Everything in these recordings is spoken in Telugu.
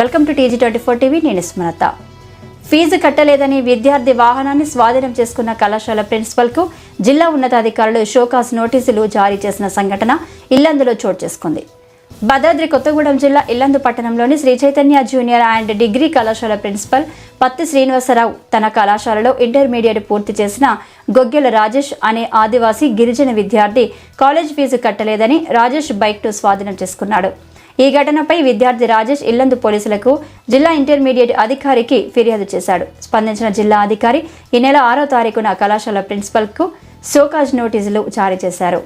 Welcome to TG twenty four TV నేను స్మరత ఫీజు కట్టలేదని విద్యార్థి వాహనాన్ని స్వాధీనం చేసుకున్న కళాశాల ప్రిన్సిపల్కు జిల్లా ఉన్నతాధికారులు షోకాస్ నోటీసులు జారీ చేసిన సంఘటన ఇల్లందులో చోటు చేసుకుంది. భద్రాద్రి కొత్తగూడెం జిల్లా ఇల్లందు పట్టణంలోని Sri Chaitanya junior and degree కళాశాల ప్రిన్సిపల్ పత్తి శ్రీనివాసరావు తన కళాశాలలో ఇంటర్మీడియట్ పూర్తి చేసిన గొగ్గెల రాజేష్ అనే ఆదివాసీ గిరిజన విద్యార్థి కాలేజ్ ఫీజు కట్టలేదని రాజేష్ బైక్ టు స్వాధీనం చేసుకున్నాడు. ఈ ఘటనపై విద్యార్థి రాజేష్ ఇల్లందు పోలీసులకు జిల్లా ఇంటర్మీడియట్ అధికారికి ఫిర్యాదు చేశాడు. స్పందించిన జిల్లా అధికారి ఈ నెల ఆరో తారీఖున కళాశాల ప్రిన్సిపల్కు సోకాజ్ నోటీసులు జారీ చేశారు.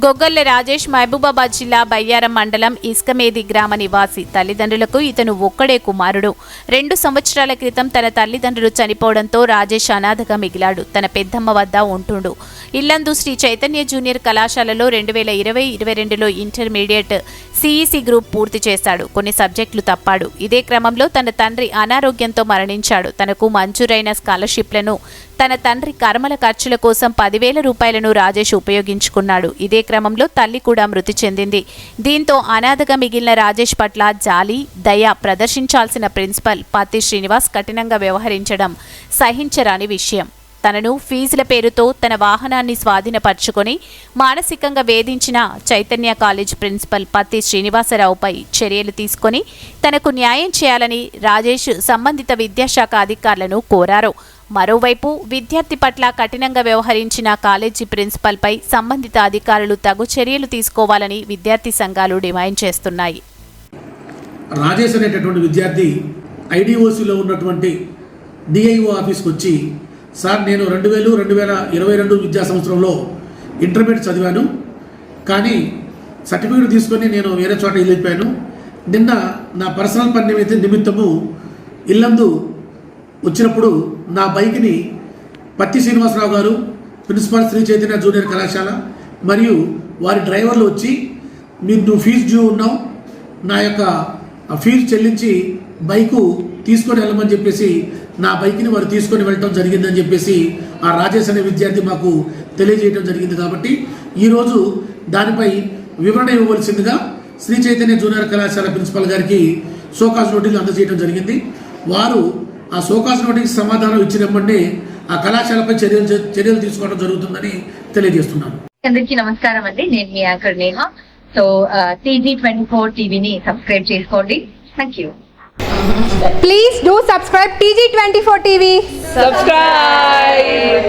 గొగ్గల్ల రాజేష్ మహబూబాబాద్ జిల్లా బయ్యారం మండలం ఇస్కమేది గ్రామ నివాసి తల్లిదండ్రులకు ఇతను ఒక్కడే కుమారుడు. రెండు సంవత్సరాల క్రితం తన తల్లిదండ్రులు చనిపోవడంతో రాజేష్ అనాథగా మిగిలాడు. తన పెద్దమ్మ వద్ద ఉంటుండు. ఇల్లందు శ్రీ చైతన్య జూనియర్ కళాశాలలో రెండు వేల ఇరవై ఇరవై రెండులో ఇంటర్మీడియట్ సిఈసి గ్రూప్ పూర్తి చేశాడు. కొన్ని సబ్జెక్టులు తప్పాడు. ఇదే క్రమంలో తన తండ్రి అనారోగ్యంతో మరణించాడు. తనకు మంజూరైన స్కాలర్షిప్లను తన తండ్రి కర్మల ఖర్చుల కోసం పదివేల రూపాయలను రాజేష్ ఉపయోగించుకున్నాడు. ఇదే క్రమంలో తల్లి కూడా మృతి చెందింది. దీంతో అనాథగా మిగిలిన రాజేష్ పట్ల జాలి దయ ప్రదర్శించాల్సిన ప్రిన్సిపల్ పత్తి శ్రీనివాస్ కఠినంగా వ్యవహరించడం సహించరాని విషయం. తనను ఫీజుల పేరుతో తన వాహనాన్ని స్వాధీనపరుచుకొని మానసికంగా వేధించిన చైతన్య కాలేజ్ ప్రిన్సిపల్ పత్తి శ్రీనివాసరావుపై చర్యలు తీసుకొని తనకు న్యాయం చేయాలని రాజేష్ సంబంధిత విద్యాశాఖ అధికారులను కోరారు. మరోవైపు విద్యార్థి పట్ల కఠినంగా వ్యవహరించిన కాలేజీ ప్రిన్సిపల్పై సంబంధిత అధికారులు తగు చర్యలు తీసుకోవాలని విద్యార్థి సంఘాలు డిమాండ్ చేస్తున్నాయి. రాజేష్ అనేటటువంటి విద్యార్థి ఐడిఓసిలో ఉన్నటువంటి డిఐఓ ఆఫీస్కి వచ్చి సార్ నేను రెండు వేలు రెండు వేల ఇరవై రెండు విద్యా సంవత్సరంలో ఇంటర్మీడియట్ చదివాను. కానీ సర్టిఫికేట్ తీసుకొని నేను వేరే చోట వెళ్ళిపోయాను. నిన్న నా పర్సనల్ పని నిమిత్త నిమిత్తము ఇల్లందు వచ్చినప్పుడు నా బైక్ని పత్తి శ్రీనివాసరావు గారు ప్రిన్సిపాల్ శ్రీ చైతన్య జూనియర్ కళాశాల మరియు వారి డ్రైవర్లు వచ్చి మీరు నువ్వు ఫీజు డ్యూ ఉన్నావు నా యొక్క ఫీజు చెల్లించి బైకు తీసుకొని వెళ్ళమని చెప్పేసి నా బైక్ని వారు తీసుకొని వెళ్ళటం జరిగిందని చెప్పేసి ఆ రాజేష్ అనే విద్యార్థి మాకు తెలియజేయడం జరిగింది కాబట్టి ఈరోజు దానిపై వివరణ ఇవ్వవలసిందిగా శ్రీ చైతన్య జూనియర్ కళాశాల ప్రిన్సిపల్ గారికి సోకాస్ నోటీసులు అందజేయడం జరిగింది. వారు ఆ షోకాస్ నోటీస్ సమాధానం ఇచ్చిన వెంబడే ఆ కళాశాలపై చర్యలు చర్యలు తీసుకోవడం జరుగుతుందని తెలియజేస్తున్నాను. అందరికీ నమస్కారం అండి. నేను మీ anchor Neha. So TG twenty four టీవీని సబ్స్క్రైబ్ చేసుకోండి. Thank you Please do subscribe TG24 TV. subscribe!